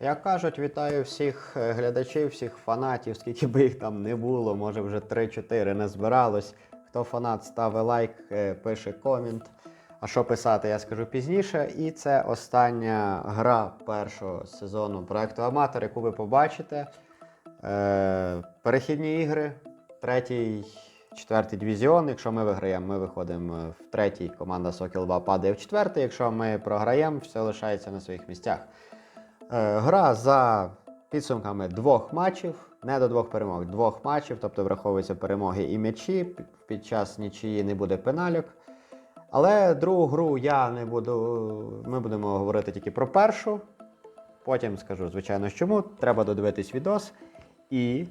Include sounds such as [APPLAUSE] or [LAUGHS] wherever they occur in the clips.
Як кажуть, вітаю всіх е, глядачів, всіх фанатів, скільки би їх там не було, може вже 3-4 не збиралось. Хто фанат, ставить лайк, е, пише комент. А що писати, я скажу пізніше. І це остання гра першого сезону проекту Аматор, яку ви побачите. Е, перехідні ігри, третій, четвертий дивізіон. Якщо ми виграємо, ми виходимо в третій. Команда Сокіл 2 падає в четвертий. Якщо ми програємо, все лишається на своїх місцях. Е, Гра за підсумками двох матчів, не до двох перемог, двох матчів, тобто враховуються перемоги і м'ячі. Під- час нічиї не буде пенальок. Але другу гру я не буду. Ми будемо говорити тільки про першу. Потім скажу, звичайно, чому. Треба додивитись відос і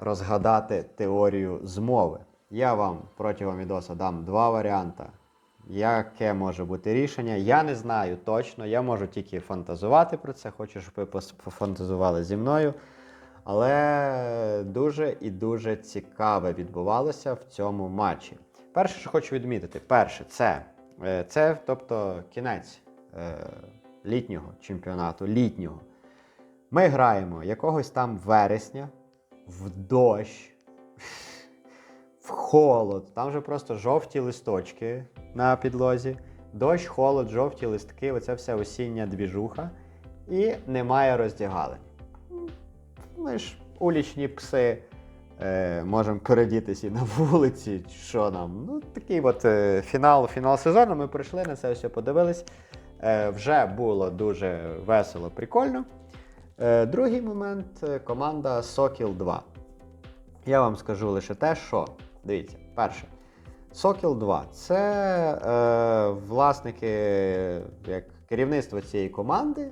розгадати теорію змови. Я вам протягом відоса дам два варіанти, яке може бути рішення. Я не знаю точно, я можу тільки фантазувати про це. Хочу, щоб ви пофантазували зі мною. Але дуже і дуже цікаве відбувалося в цьому матчі. Перше, що хочу відмітити, перше, це, е, це тобто кінець е, літнього чемпіонату, літнього. Ми граємо якогось там вересня в дощ, в холод. Там же просто жовті листочки на підлозі. Дощ, холод, жовті листки, оце все осіння двіжуха. І немає роздягалень. Ми ж улічні пси. Е, можемо передітися і на вулиці, що нам. Ну, такий от е, фінал, фінал сезону. Ми прийшли на це все подивились. Е, вже було дуже весело, прикольно. Е, другий момент е, команда Сокіл 2. Я вам скажу лише те, що. Дивіться, перше. Сокіл 2 це е, власники, як керівництво цієї команди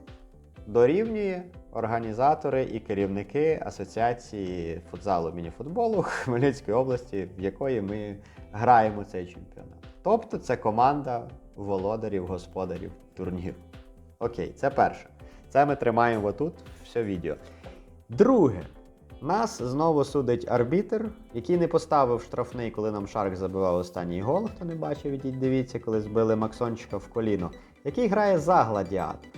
дорівнює організатори і керівники Асоціації футзалу мініфутболу [LAUGHS] Хмельницької області, в якої ми граємо цей чемпіонат. Тобто це команда володарів, господарів турніру. Окей, це перше. Це ми тримаємо отут все відео. Друге, нас знову судить арбітр, який не поставив штрафний, коли нам Шарк забивав останній гол. Хто не бачив, ідіть дивіться, коли збили Максончика в коліно, який грає за гладіатор.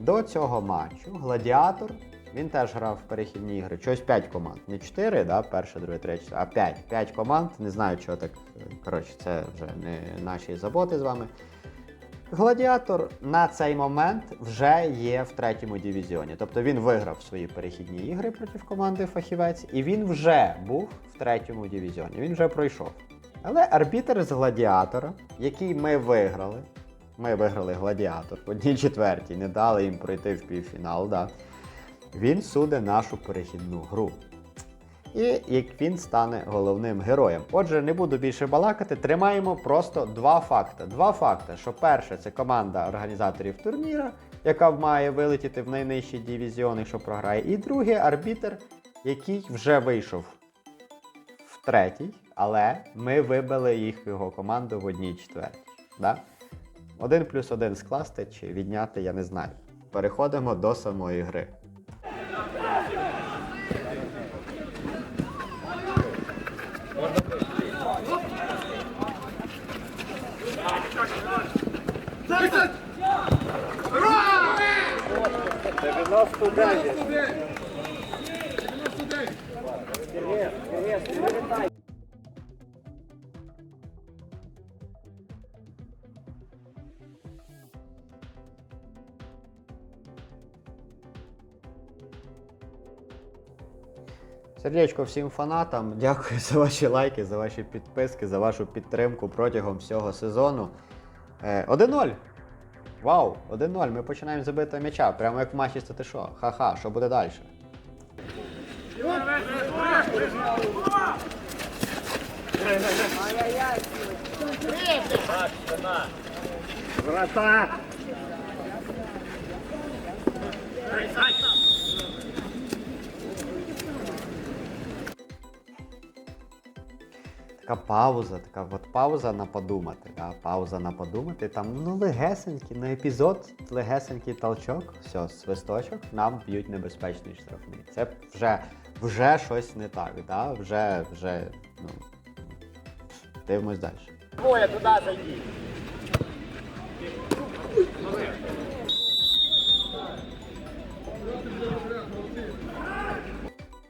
До цього матчу гладіатор. Він теж грав в перехідні ігри. Чогось 5 команд. Не 4, да, перше, друге, третє, а 5. 5 команд. Не знаю, чого так. е, Коротше, це вже не наші заботи з вами. Гладіатор на цей момент вже є в третьому дивізіоні. Тобто він виграв свої перехідні ігри проти команди Фахівець, і він вже був в третьому дивізіоні. Він вже пройшов. Але арбітр з гладіатора, який ми виграли, ми виграли гладіатор в одній четвертій, не дали їм пройти в півфінал. Да. Він суде нашу перехідну гру. І як він стане головним героєм. Отже, не буду більше балакати. Тримаємо просто два факти. Два факти: що перше, це команда організаторів турніра, яка має вилетіти в найнижчий дивізіон, якщо програє. І друге арбітр, який вже вийшов в третій, але ми вибили їх його команду в одній четвертій. Да? Один плюс один скласти чи відняти, я не знаю. Переходимо до самої гри. Сердечко всім фанатам. Дякую за ваші лайки, за ваші підписки, за вашу підтримку протягом всього сезону. Е, 1-0. Вау, 1-0. Ми починаємо забити м'яча. Прямо як в матчі стати що? Ха-ха, що буде далі? Така пауза, така от пауза на подумати. Да? Пауза на подумати. Там ну легесенький, на епізод легесенький толчок, все, свисточок, нам б'ють небезпечний штрафний. Це вже, вже щось не так, да? вже, вже, ну, дивимось далі. Боя, туда зайди.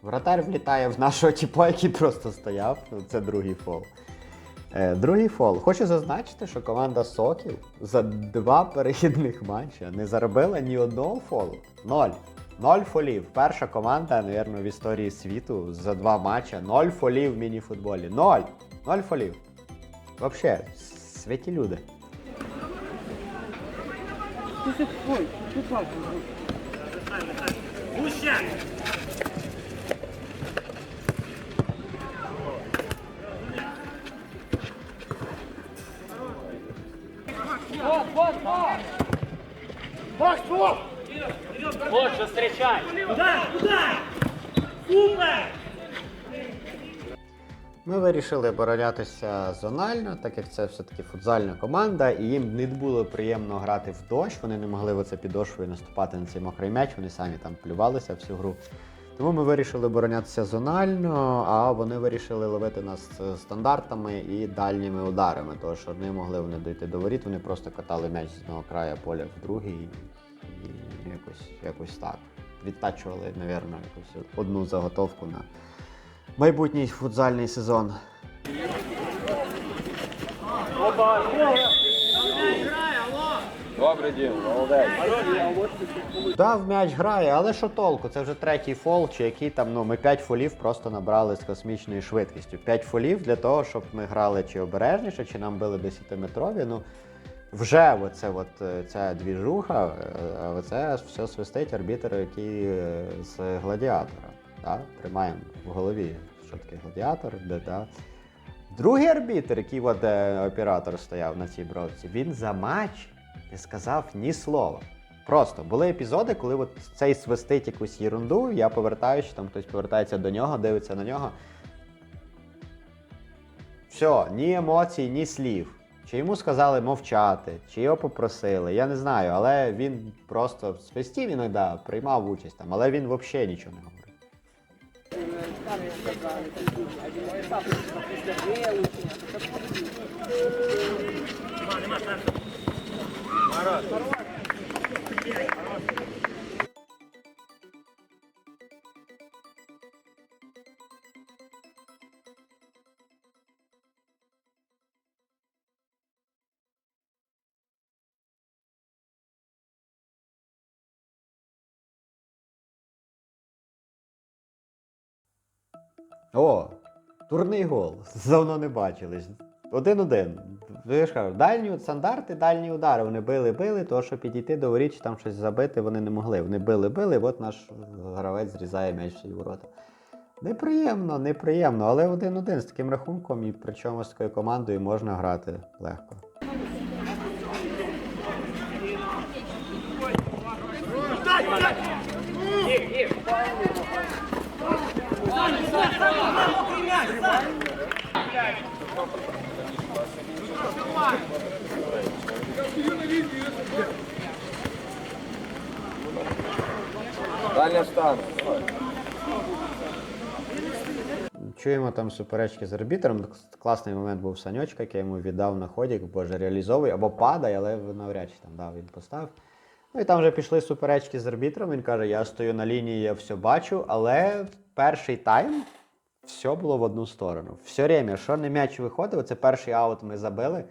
Вратар влітає в нашого тіпа, який просто стояв. Ну, Це другий фол. Е, другий фол. Хочу зазначити, що команда Сокіл за два перехідних матчі не заробила ні одного фолу. Ноль. Ноль фолів. Перша команда, мабуть, в історії світу за два матчі. Ноль фолів в мініфутболі. Ноль. Ноль фолів. Вообще, святі люди. Вот, встречай. Ми вирішили оборонятися зонально, так як це все-таки футзальна команда, і їм не було приємно грати в дощ. Вони не могли оце підошвою наступати на цей мокрий м'яч, вони самі там плювалися всю гру. Тому ми вирішили оборонятися зонально, а вони вирішили ловити нас стандартами і дальніми ударами, тому що не могли вони дойти до воріт, вони просто катали м'яч з одного краю поля в другий і якось, якось так. Відтачували, мабуть, якусь одну заготовку на майбутній футзальний сезон. Добре, Дім, молодець. Дав м'яч грає, але що толку? Це вже третій фол, чи який там, ну, ми 5 фолів просто набрали з космічною швидкістю. 5 фолів для того, щоб ми грали чи обережніше, чи нам били 10-метрові. Ну, вже оце от, е, ця двіжуха, е, а оце все свистить арбітер, який е, з гладіатора. Да? Тримаємо в голові, що таке гладіатор, де, да? Другий арбітр, який от, е, оператор стояв на цій бровці, він за матч не сказав ні слова. Просто були епізоди, коли от цей свистить якусь єрунду, я повертаюся, там хтось повертається до нього, дивиться на нього. Все, ні емоцій, ні слів. Чи йому сказали мовчати, чи його попросили, я не знаю, але він просто свистів іноді, приймав участь там, але він взагалі нічого не говорив. О, турний гол. [LAUGHS] Давно не бачились. Один-один. Кажу, дальні стандарти, дальні удари. Вони били, били, то що підійти до воріт, там щось забити, вони не могли. Вони били, били, от наш гравець зрізає м'яч в ворота. Неприємно, неприємно, але один-один з таким рахунком, і причому з такою командою можна грати легко. Дальня штанга. Чуємо там суперечки з арбітром. Класний момент був Саньочка, який йому віддав на ходік, боже, реалізовує або падає, але навряд чи там дав він постав. Ну і там вже пішли суперечки з арбітром. Він каже: я стою на лінії, я все бачу, але перший тайм все було в одну сторону. Все время, що не м'яч виходив, це перший аут ми забили.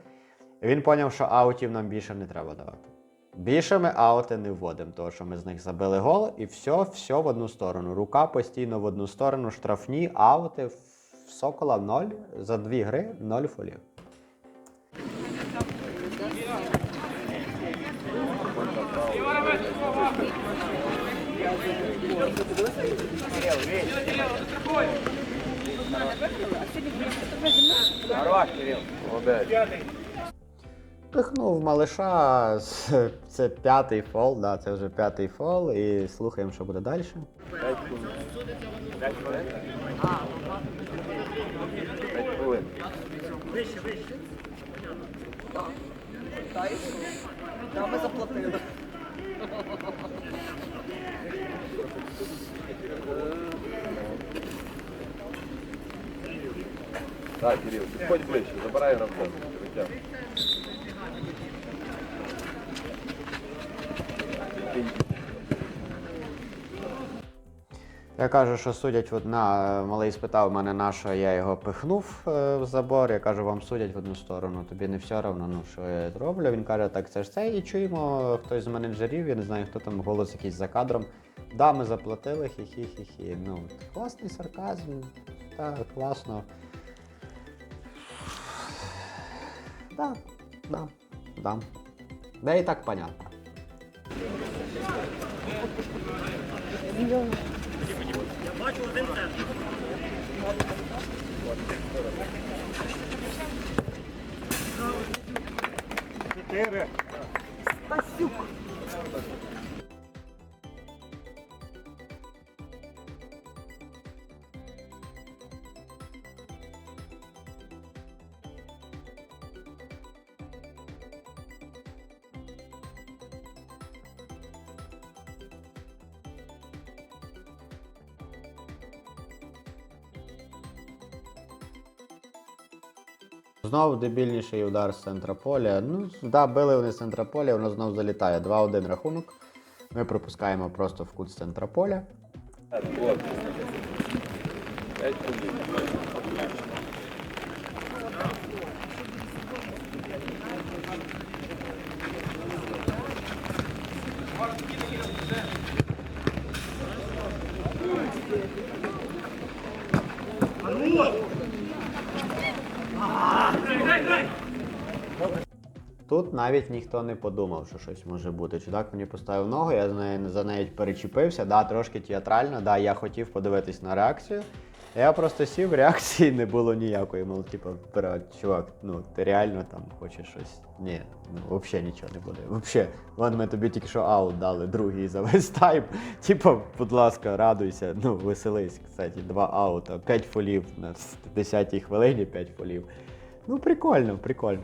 І він зрозумів, що аутів нам більше не треба давати. Більше ми аути не вводимо, тому що ми з них забили гол, і все, все в одну сторону. Рука постійно в одну сторону, штрафні, аути. В Сокола ноль. За дві гри ноль фолів. Хорош, Кирил. Пихнув малиша. Це п'ятий фол, да, це вже п'ятий фол. І слухаємо, що буде далі. Хвилин. Да, ми заплатили. Так, Кирил, підходь ближче, забирай. Витягуй. Я кажу, що судять одна. Малий спитав мене, на що я його пихнув е, в забор. Я кажу, вам судять в одну сторону, тобі не все одно, ну що я роблю. Він каже, так це ж це. І чуємо хтось з менеджерів, я не знаю, хто там голос якийсь за кадром. Да, ми заплатили, хі-хі-хі-хі. Ну, класний сарказм, так, класно. Да, да, да. Да і так понятно. Стасюк. Знову дебільніший удар з центра поля. Ну, да, били вони з центра поля, воно знову залітає. 2-1 рахунок. Ми пропускаємо просто в кут з центра поля. Вот. Пять фолів. Тут навіть ніхто не подумав, що щось може бути. Чудак мені поставив ногу, я за нею, перечепився, да, трошки театрально, да, я хотів подивитись на реакцію. Я просто сів, реакції не було ніякої. Мол, типу, чувак, ну ти реально там хочеш щось. Ні, ну взагалі нічого не буде. Взагалі, вон ми тобі тільки що аут дали, другий за весь тайм. Типу, будь ласка, радуйся, ну веселись, кстати, два аута, п'ять фолів на 10-й хвилині, п'ять фолів. Ну, прикольно, прикольно.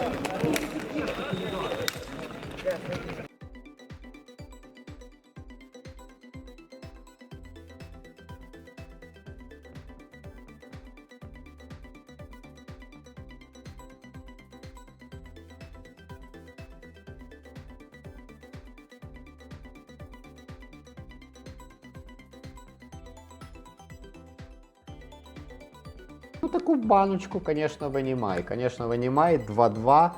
таку баночку, звісно, винімай. Звісно, винімай 2-2,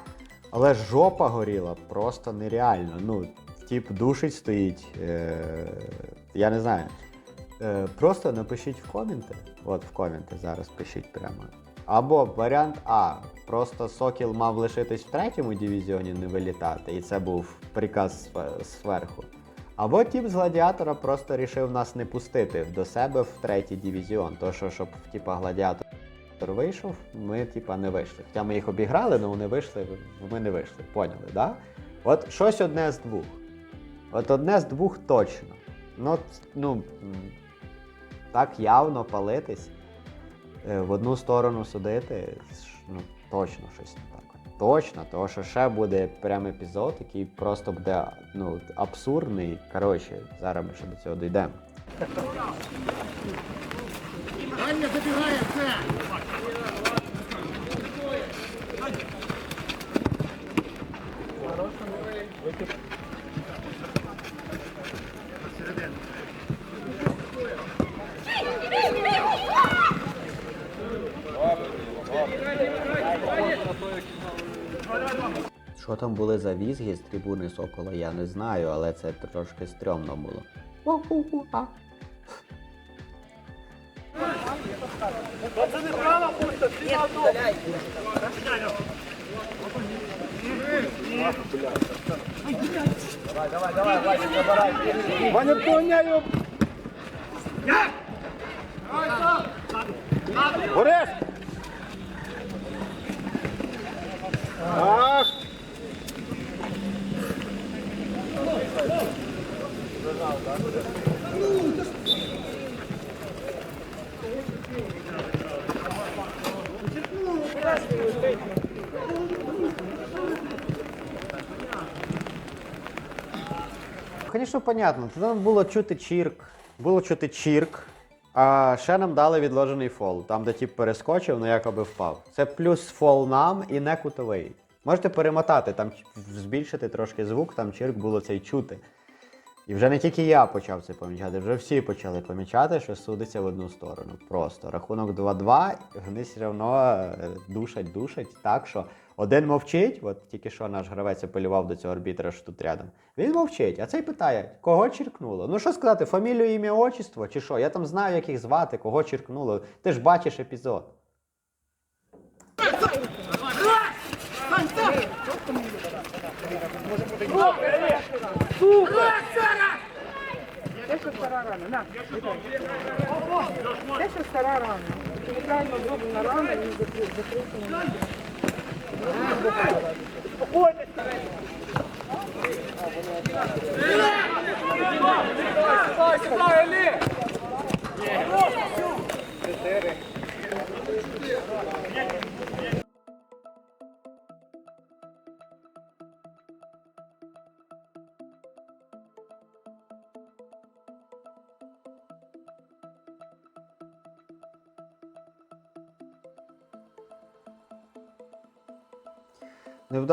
але жопа горіла просто нереально. Ну, тип душить стоїть. Е- я не знаю. Е- просто напишіть в коменти. От в коменти зараз пишіть прямо. Або варіант А. Просто Сокіл мав лишитись в третьому дивізіоні, не вилітати, і це був приказ зверху. Або тіп з гладіатора просто рішив нас не пустити до себе в третій дивізіон. То що, щоб типа гладіатор вийшов, ми типа не вийшли. Хоча ми їх обіграли, але вони вийшли, ми не вийшли. Поняли, да? От щось одне з двох. От одне з двох точно. Ну, ну так явно палитись, е, в одну сторону судити, ну, точно щось не так. Точно, тому що ще буде прям епізод, який просто буде ну, абсурдний. Коротше, зараз ми ще до цього дійдемо. Що там були за візги з трибуни Сокола, я не знаю, але це трошки стрьомно було. Ву-ху-ху-а. Ваня, поняю! Борис! Ах! Звісно, понятно. Там було чути чірк, було чути чірк, а ще нам дали відложений фол, там, де тіп перескочив, ну якоби впав. Це плюс фол нам і не кутовий. Можете перемотати, там збільшити трошки звук, там чірк було цей чути. І вже не тільки я почав це помічати, вже всі почали помічати, що судиться в одну сторону. Просто рахунок 2-2, вони все одно е, душать, душать так, що один мовчить, от тільки що наш гравець апелював до цього арбітра, що тут рядом. Він мовчить, а цей питає, кого чіркнуло? Ну що сказати, фамілію, ім'я, отчество, чи що? Я там знаю, як їх звати, кого чіркнуло. Ти ж бачиш епізод. Те, що стара рана. На, Те, що стара рана. Неправильно зроблена рана, він закрив, закрився.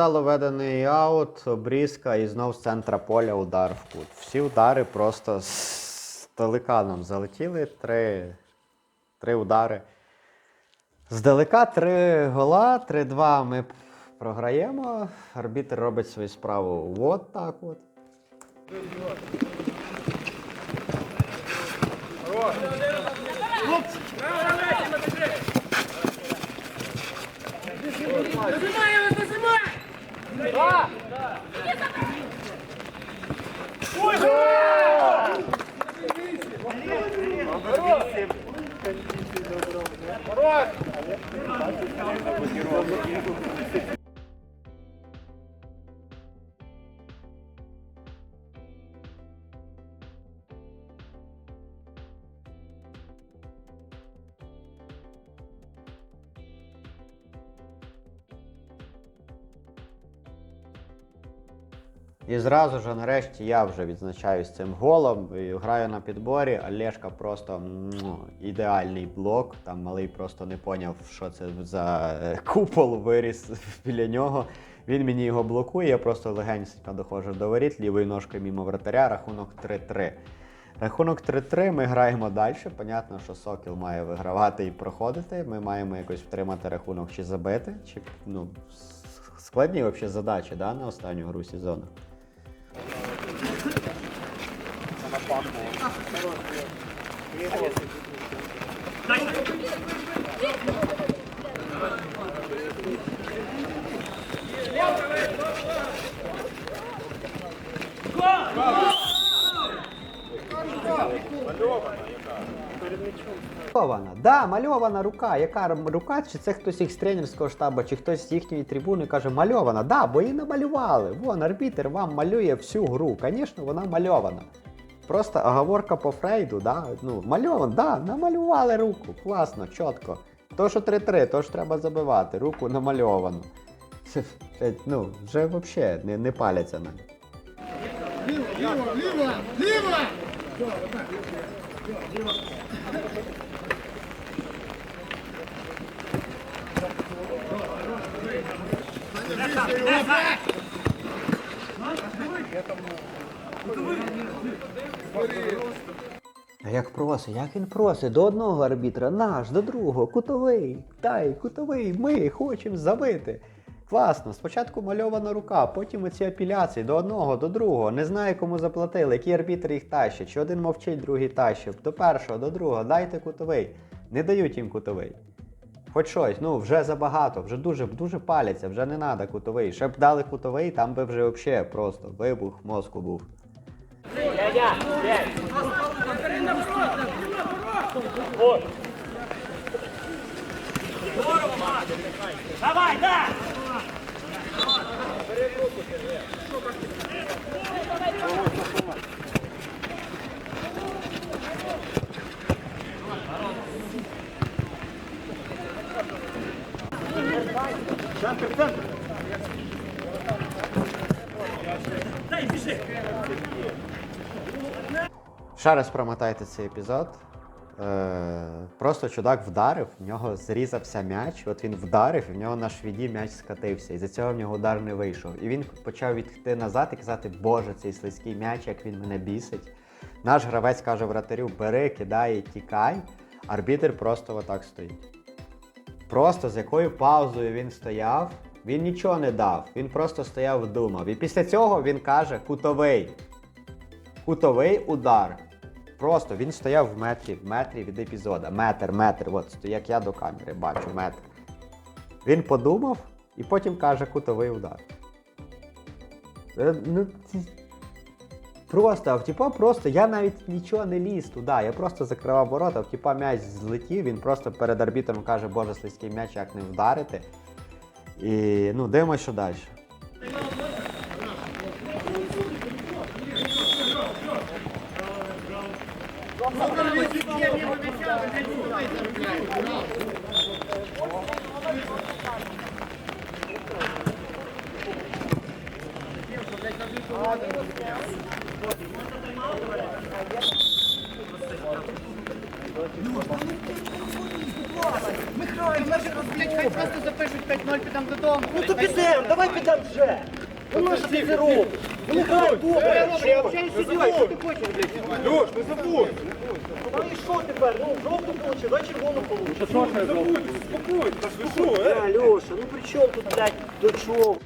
Невдало ведений аут, обрізка і знов з центра поля удар в кут. Всі удари просто з далека нам залетіли. Три, три удари. Здалека три гола, 3-2 ми програємо. Арбітр робить свою справу от так от. І зразу ж, нарешті, я вже відзначаюсь цим голом. і Граю на підборі. Олешка просто ну, ідеальний блок. Там малий просто не поняв, що це за е, купол виріс біля нього. Він мені його блокує, я просто легенько доходжу до воріт, лівою ножкою мімо вратаря, рахунок 3-3. Рахунок 3-3, ми граємо далі. Понятно, що Сокіл має вигравати і проходити. Ми маємо якось втримати рахунок чи забити. Чи, ну, складні взагалі задачі да, на останню гру сезону. Go! Go! Мальована, да, мальована рука. Яка рука? Чи це хтось із тренерського штабу, чи хтось з їхньої трибуни каже, мальована. Да, бо її намалювали. Вон, арбітер вам малює всю гру. Звісно, вона мальована. Просто оговорка по Фрейду, да? Ну, мальована, да, намалювали руку. Класно, чітко. То, що 3-3, то ж треба забивати. Руку намальовану. [LAUGHS] Ну, вже взагалі не, не паляться нам. А як просить, як він просить? До одного арбітра, наш, до другого, кутовий, дай, кутовий, ми хочемо забити. Класно, спочатку мальована рука, потім оці апеляції до одного, до другого. Не знаю, кому заплатили, який арбітр їх тащить, чи один мовчить, другий тащив, до першого, до другого, дайте кутовий. Не дають їм кутовий. Хоч щось, ну вже забагато, вже дуже дуже паляться, вже не треба кутовий. Ще б дали кутовий, там би вже взагалі просто вибух мозку був. Давай, да! Центр, центр. Дай біжи. Ще раз промотайте цей епізод. Е, просто чудак вдарив, в нього зрізався м'яч. От він вдарив, і в нього на швіді м'яч скатився. І за цього в нього удар не вийшов. І він почав відійти назад і казати, Боже, цей слизький м'яч, як він мене бісить. Наш гравець каже вратарю, бери, кидай тікай. Арбітр просто отак стоїть. Просто з якою паузою він стояв, він нічого не дав. Він просто стояв, думав. І після цього він каже кутовий. Кутовий удар. Просто він стояв в метрі, в метрі від епізода. Метр, метр. От як я до камери бачу, метр. Він подумав і потім каже кутовий удар. Е, Ну, Просто, а в типа просто я навіть нічого не ліз туди. Я просто закривав ворота, в типа м'яч злетів, він просто перед арбітром каже, боже, слизький м'яч, як не вдарити. І ну, дивимося, що далі. Михайло, може, блядь, хай просто запишуть 5-0, підемо додому. Ну то підемо, давай підемо вже. Нащо ти це робиш? Ну грай добре. Я взагалі сиділа, що ти хочеш, блядь? Льош, не забудь. Ну і що тепер? Ну жовту получи, дай червону получи. Не забудь, успокойся, та ж ви що, е? Льоша, ну при чому тут, блядь, до чого?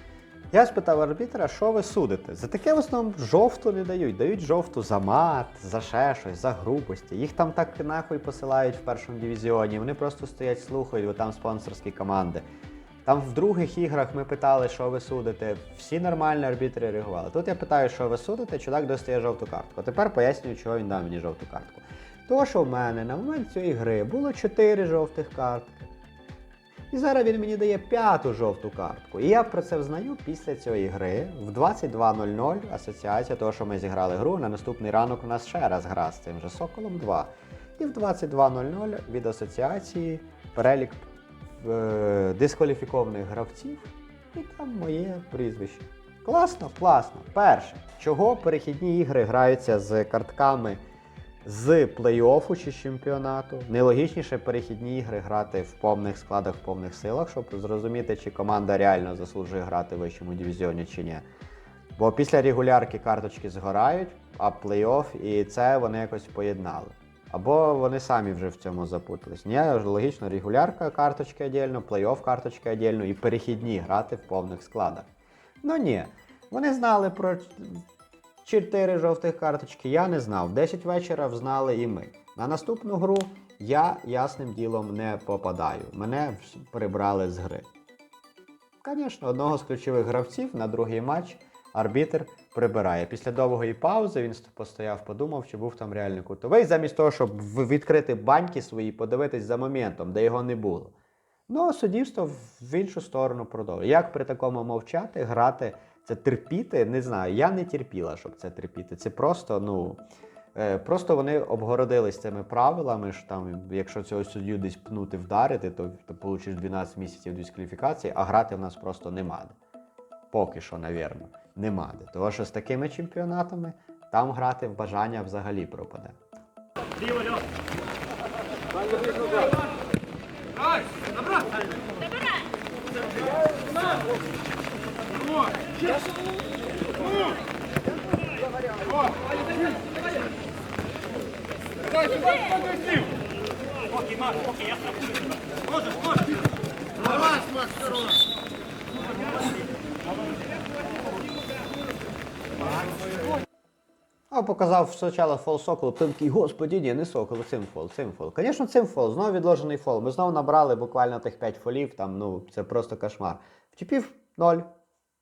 Я спитав арбітра, що ви судите? За таке в основному жовту не дають. Дають жовту за мат, за ще щось, за грубості. Їх там так нахуй посилають в першому дивізіоні. Вони просто стоять, слухають, бо там спонсорські команди. Там в других іграх ми питали, що ви судите. Всі нормальні арбітри реагували. Тут я питаю, що ви судите, чудак достає жовту картку. А тепер пояснюю, чого він дав мені жовту картку. То, що в мене на момент цієї гри було 4 жовтих картки. І зараз він мені дає п'яту жовту картку. І я про це взнаю після цієї гри в 22.00 асоціація того, що ми зіграли гру. На наступний ранок у нас ще раз гра з цим же Соколом 2. І в 22.00 від асоціації перелік е, дискваліфікованих гравців. І там моє прізвище. Класно, класно. Перше, чого перехідні ігри граються з картками з плей-оффу чи з чемпіонату. Нелогічніше перехідні ігри грати в повних складах, в повних силах, щоб зрозуміти, чи команда реально заслужує грати в вищому дивізіоні чи ні. Бо після регулярки карточки згорають, а плей-офф і це вони якось поєднали. Або вони самі вже в цьому запутались. Ні, логічно, регулярка карточки віддільно, плей-офф карточки віддільно і перехідні грати в повних складах. Ну ні, вони знали про чотири жовтих карточки, я не знав. В 10 вечора взнали і ми. На наступну гру я ясним ділом не попадаю. Мене прибрали з гри. Звісно, одного з ключових гравців на другий матч арбітр прибирає. Після довгої паузи він постояв, подумав, чи був там реальний кутовий, замість того, щоб відкрити баньки свої, подивитись за моментом, де його не було. Ну, а суддівство в іншу сторону продовжує. Як при такому мовчати, грати, це терпіти, не знаю. Я не терпіла, щоб це терпіти. Це просто, ну. е, Просто вони обгородились цими правилами, що там, якщо цього суддю десь пнути, вдарити, то ти получиш 12 місяців дискваліфікації, а грати в нас просто нема де. Поки що, навірно, нема де. Тому що з такими чемпіонатами там грати в бажання взагалі пропаде. А показав спочатку фол соколу, потім такий, господі, ні, не соколу, цим фол, цим фол. Звісно, цим фол, знову відложений фол. Ми знову набрали буквально тих 5 фолів, там, ну, це просто кошмар. Вчепів 0,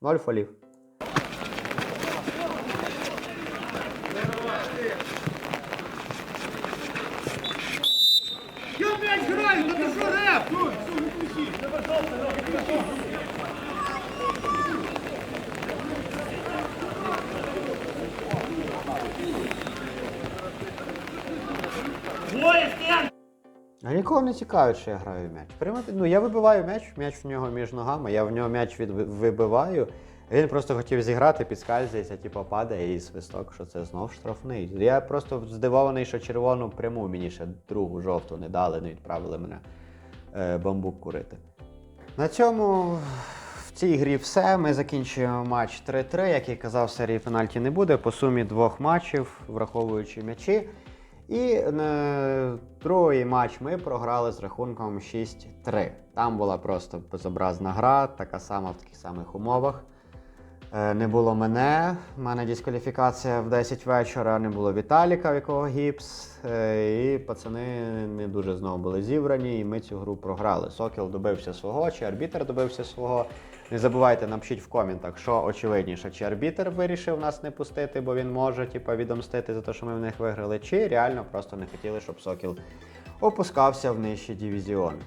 0 фолів. Я, блядь, граю, ну ти що реп? А нікого не цікавить, що я граю м'яч. Приймати, ну я вибиваю м'яч, м'яч в нього між ногами, я в нього м'яч від, вибиваю. Він просто хотів зіграти, підскальзується, типу падає і свисток, що це знов штрафний. Я просто здивований, що червону пряму мені ще другу жовту не дали, не відправили мене е, бамбук курити. На цьому в цій грі все. Ми закінчуємо матч 3-3. Як я казав, серії пенальті не буде. По сумі двох матчів, враховуючи м'ячі. І е, другий матч ми програли з рахунком 6-3. Там була просто безобразна гра, така сама в таких самих умовах. Е, Не було мене, в мене дискваліфікація в 10 вечора, не було Віталіка, в якого гіпс. е, І пацани не дуже знову були зібрані, і ми цю гру програли. Сокіл добився свого, чи арбітер добився свого. Не забувайте, напишіть в коментах, що очевидніше, чи арбітер вирішив нас не пустити, бо він може типа, відомстити за те, що ми в них виграли, чи реально просто не хотіли, щоб Сокіл опускався в нижчі дивізіони.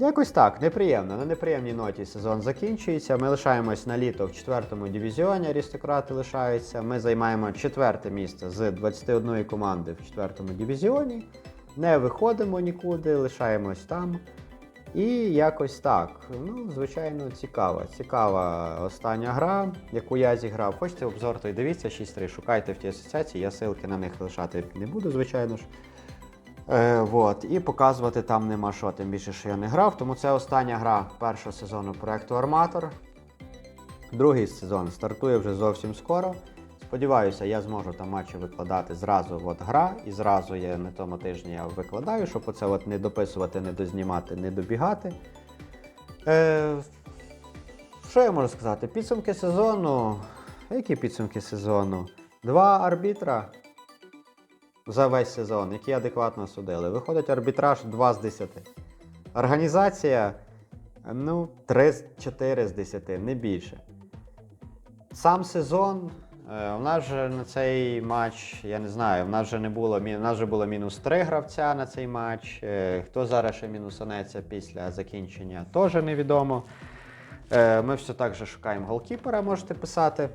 Якось так, неприємно. На неприємній ноті сезон закінчується. Ми лишаємось на літо в четвертому дивізіоні. Аристократи лишаються. Ми займаємо четверте місце з 21 команди в четвертому дивізіоні. Не виходимо нікуди, лишаємось там. І якось так. Ну, звичайно, цікава. Цікава остання гра, яку я зіграв. Хочете обзор, то й дивіться 6-3, шукайте в тій асоціації. Я ссылки на них лишати не буду, звичайно ж. Е, вот. І показувати там нема що, тим більше, що я не грав. Тому це остання гра першого сезону проекту Арматор. Другий сезон стартує вже зовсім скоро. Сподіваюся, я зможу там матчі викладати зразу от гра, і зразу я на тому тижні я викладаю, щоб оце от не дописувати, не дознімати, не добігати. Е, що я можу сказати? Підсумки сезону. Які підсумки сезону? Два арбітра за весь сезон, які адекватно судили. Виходить арбітраж 2 з 10. Організація ну, 3-4 з 10, не більше. Сам сезон. Е, У нас же на цей матч, я не знаю, в нас же не було у нас же було мінус 3 гравця на цей матч. Е, Хто зараз ще мінусанеться після закінчення, теж невідомо. Е, Ми все так же шукаємо голкіпера, можете писати.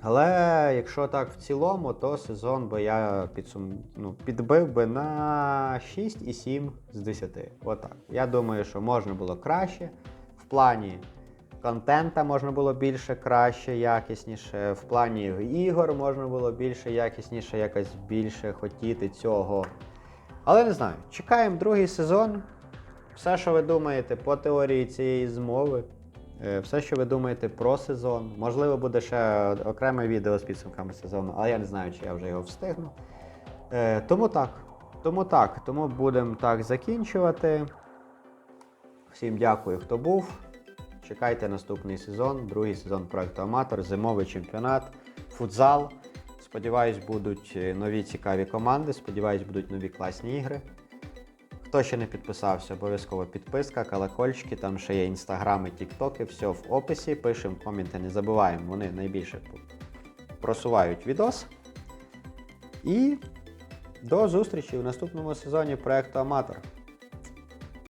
Але якщо так в цілому, то сезон би я підсум... ну, підбив би на 6,7 з 10. Отак. Я думаю, що можна було краще. В плані контента можна було більше, краще, якісніше. В плані ігор можна було більше, якісніше, якось більше хотіти цього. Але не знаю, чекаємо другий сезон. Все, що ви думаєте по теорії цієї змови, е, все, що ви думаєте про сезон. Можливо, буде ще окреме відео з підсумками сезону, але я не знаю, чи я вже його встигну. Е, Тому так. Тому так. Тому будемо так закінчувати. Всім дякую, хто був. Чекайте наступний сезон, другий сезон проекту Аматор, зимовий чемпіонат, футзал. Сподіваюсь, будуть е, нові цікаві команди. Сподіваюсь, будуть нові класні ігри. Хто ще не підписався, обов'язково підписка, колокольчики, там ще є інстаграми, тіктоки, все в описі. Пишемо коменти, не забуваємо, вони найбільше просувають відос. І до зустрічі в наступному сезоні проекту Аматор.